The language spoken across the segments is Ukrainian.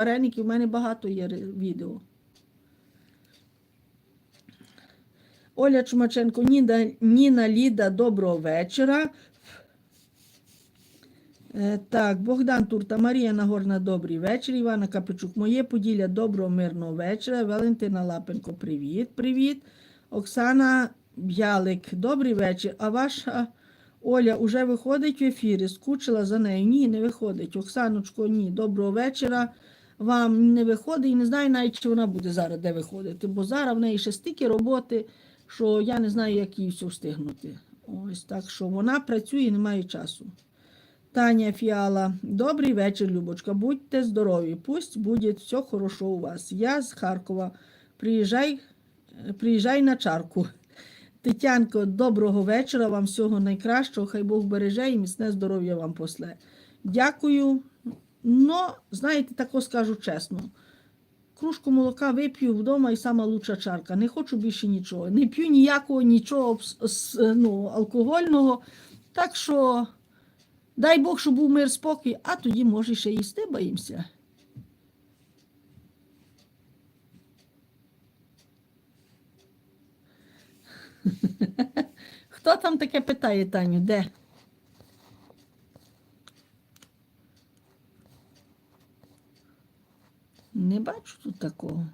вареників, у мене багато є відео. Оля Чумаченко, Ніна, Ніна Ліда, доброго вечора. Е, Так, Богдан Турта, Марія Нагорна, добрий вечір. Івана Капичук, моє Поділля, доброго мирного вечора. Валентина Лапенко, привіт, привіт. Оксана Б'ялик, добрий вечір. А ваша Оля уже виходить в ефірі, скучила за нею. Ні, не виходить. Оксаночко, ні, доброго вечора. Вам не виходить і не знаю навіть, чи вона буде зараз де виходити, бо зараз в неї ще стільки роботи, що я не знаю, як їй все встигнути. Ось так що вона працює і не має часу. Таня Фіала, добрий вечір, Любочка. Будьте здорові, пусть буде все хорошо у вас. Я з Харкова. Приїжджай, приїжджай на чарку. Тетянко, доброго вечора, вам всього найкращого. Хай Бог береже і міцне здоров'я вам после. Дякую. Но, знаєте, тако скажу чесно. Кружку молока вип'ю вдома і сама лучша чарка. Не хочу більше нічого. Не п'ю ніякого нічого ну, алкогольного. Так що дай Бог, щоб був мир спокій, а тоді може ще їсти боїмося. Хто там таке питає, Таню? Де? Не бачу тут такого.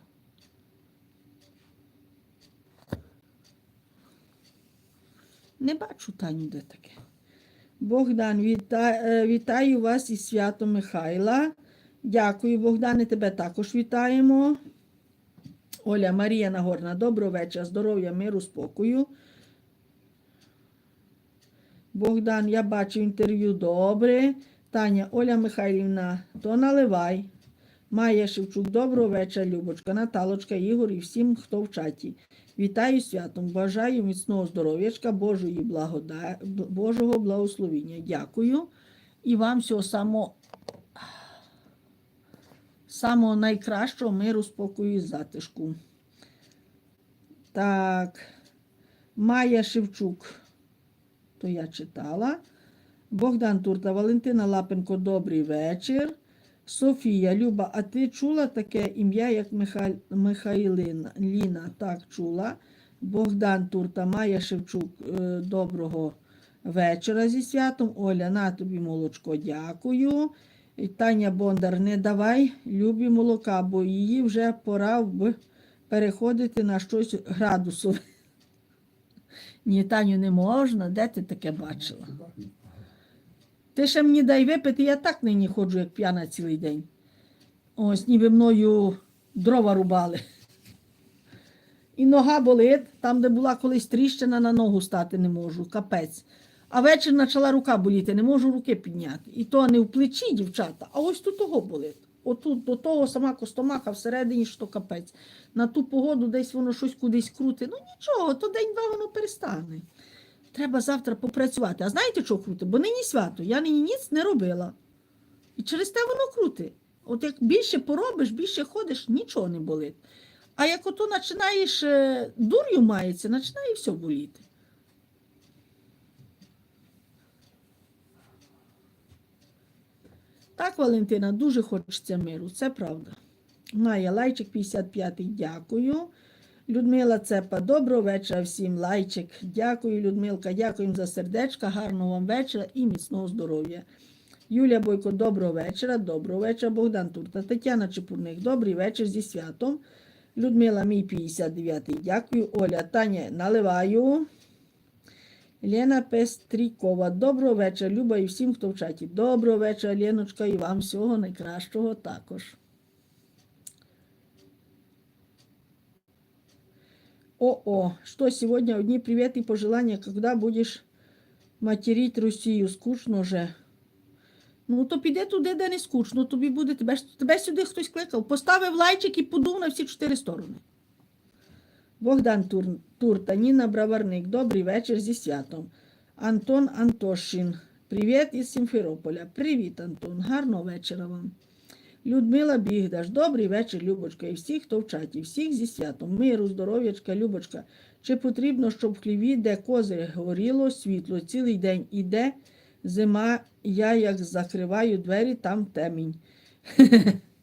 Не бачу Таню, де таке. Богдан, віта... е, вітаю вас із святом Михайла. Дякую, Богдане, тебе також вітаємо. Оля Марія Нагорна, доброго вечора, здоров'я, миру, спокою. Богдан, я бачу інтерв'ю добре. Таня, Оля Михайлівна, то наливай. Майя Шевчук, доброго вечора, Любочка, Наталочка, Ігор і всім, хто в чаті. Вітаю святом, бажаю міцного здоров'ячка, Божої благода... Божого благословіння. Дякую. І вам всього самого, самого найкращого миру, спокою і затишку. Так, Майя Шевчук, то я читала. Богдан Турта, Валентина Лапенко, добрий вечір. Софія, Люба, а ти чула таке ім'я, як Миха... Михайлина? Ліна, так чула. Богдан Турта, Майя Шевчук, е, доброго вечора зі святом. Оля, на тобі молочко, дякую. Таня Бондар, не давай любі молока, бо її вже пора б переходити на щось градусове. Ні, Таню, не можна. Де ти таке бачила? Ти ще мені дай випити, я так нині ходжу, як п'яна цілий день. Ось, ніби мною дрова рубали. І нога болить, там, де була колись тріщина, на ногу стати не можу, капець. А вечір почала рука боліти, не можу руки підняти. І то не в плечі, дівчата, а ось тут того болить. Отут до того сама костомаха всередині, що капець. На ту погоду десь воно щось кудись крутить. Ну нічого, то день-два воно перестане. Треба завтра попрацювати. А знаєте, що крути? Бо нині свято, я нині ніц не робила. І через те воно крути. От як більше поробиш, більше ходиш, нічого не болить. А як ото починаєш е, дур'ю мається, починає все боліти. Так, Валентина, дуже хочеться миру, це правда. Майя Лайчик 55, дякую. Людмила Цепа, доброго вечора всім. Лайчик. Дякую, Людмилка. Дякуємо за сердечка. Гарного вам вечора і міцного здоров'я. Юлія Бойко, доброго вечора. Доброго вечора. Богдан Турта. Тетяна Чепурник, добрий вечір зі святом. Людмила, мій 59. Дякую. Оля, Таня, наливаю. Лена Пестрікова, доброго вечора. Люба і всім, хто в чаті. Доброго вечора, Леночка, і вам всього найкращого також. О-о, что сегодня одни приветы и пожелания, когда будешь материть Росію, скучно же. Ну, то піди туди, де не скучно, тобі буде, тебе, тебе сюди хтось кликав. Поставив лайчик і подув на всі чотири сторони. Богдан Тур, Турта, Ніна Браварник, добрий вечір зі святом. Антон Антошин, привіт із Сімферополя. Привіт, Антон, гарного вечора вам. Людмила Бігдаш, добрий вечір, Любочка, і всіх, хто в чаті, всіх зі святом, миру, здоров'ячка, Любочка. Чи потрібно, щоб в хліві, де кози горіло, світло цілий день іде зима, я як закриваю двері, там темінь.